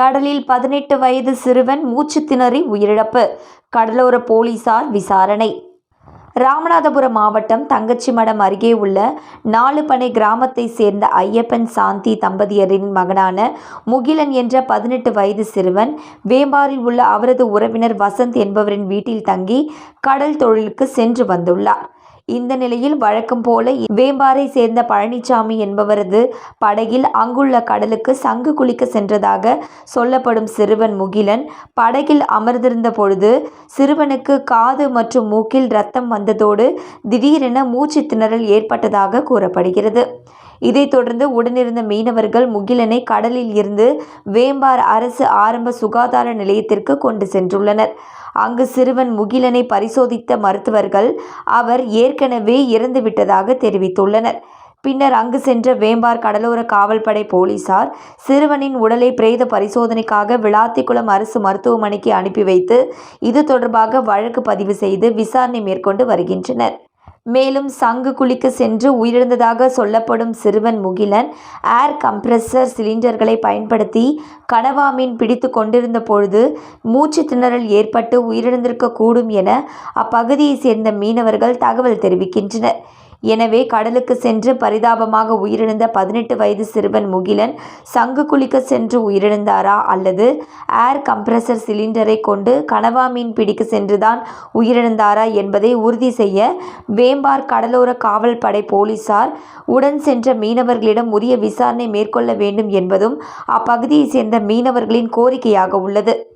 கடலில் பதினெட்டு வயது சிறுவன் மூச்சு திணறி உயிரிழப்பு. கடலோர போலீசார் விசாரணை. ராமநாதபுரம் மாவட்டம் தங்கச்சிமடம் அருகே உள்ள நாலுபனை கிராமத்தை சேர்ந்த ஐயப்பன் சாந்தி தம்பதியரின் மகனான முகிலன் என்ற பதினெட்டு வயது சிறுவன் வேம்பாரில் உள்ள அவரது உறவினர் வசந்த் என்பவரின் வீட்டில் தங்கி கடல் தொழிலுக்கு சென்று வந்துள்ளார். இந்த நிலையில் வழக்கம் போல வேம்பாரை சேர்ந்த பழனிசாமி என்பவரது படகில் அங்குள்ள கடலுக்கு சங்கு குளிக்க சென்றதாக சொல்லப்படும் சிறுவன் முகிலன் படகில் அமர்ந்திருந்த பொழுது சிறுவனுக்கு காது மற்றும் மூக்கில் ரத்தம் வந்ததோடு திடீரென மூச்சு திணறல் ஏற்பட்டதாக கூறப்படுகிறது. இதைத் தொடர்ந்து உடனிருந்த மீனவர்கள் முகிலனை கடலில் இருந்து வேம்பார் அரசு ஆரம்ப சுகாதார நிலையத்திற்கு கொண்டு சென்றுள்ளனர். அங்கு சிறுவன் முகிலனை பரிசோதித்த மருத்துவர்கள் அவர் ஏற்கனவே இறந்துவிட்டதாக தெரிவித்துள்ளனர். பின்னர் அங்கு சென்ற வேம்பார் கடலோர காவல்படை போலீசார் சிறுவனின் உடலை பிரேத பரிசோதனைக்காக விளாத்திக்குளம் அரசு மருத்துவமனைக்கு அனுப்பி வைத்து இது தொடர்பாக வழக்கு பதிவு செய்து விசாரணை மேற்கொண்டு வருகின்றனர். மேலும் சங்கு குளிக்க சென்று உயிரிழந்ததாக சொல்லப்படும் சிறுவன் முகிலன் ஏர் கம்ப்ரஸர் சிலிண்டர்களை பயன்படுத்தி கனவா மீன் பிடித்து கொண்டிருந்த பொழுது மூச்சு திணறல் ஏற்பட்டு உயிரிழந்திருக்கக்கூடும் என அப்பகுதியைச் சேர்ந்த மீனவர்கள் தகவல் தெரிவிக்கின்றனர். எனவே கடலுக்கு சென்று பரிதாபமாக உயிரிழந்த பதினெட்டு வயது சிறுவன் முகிலன் சங்கு குளிக்க சென்று உயிரிழந்தாரா அல்லது ஏர் கம்ப்ரஸர் சிலிண்டரை கொண்டு கனவா மீன் பிடிக்க சென்றுதான் உயிரிழந்தாரா என்பதை உறுதி செய்ய வேம்பார் கடலோர காவல் படை போலீசார் உடன் சென்ற மீனவர்களிடம் உரிய விசாரணை மேற்கொள்ள வேண்டும் என்பதும் அப்பகுதியைச் சேர்ந்த மீனவர்களின் கோரிக்கையாக உள்ளது.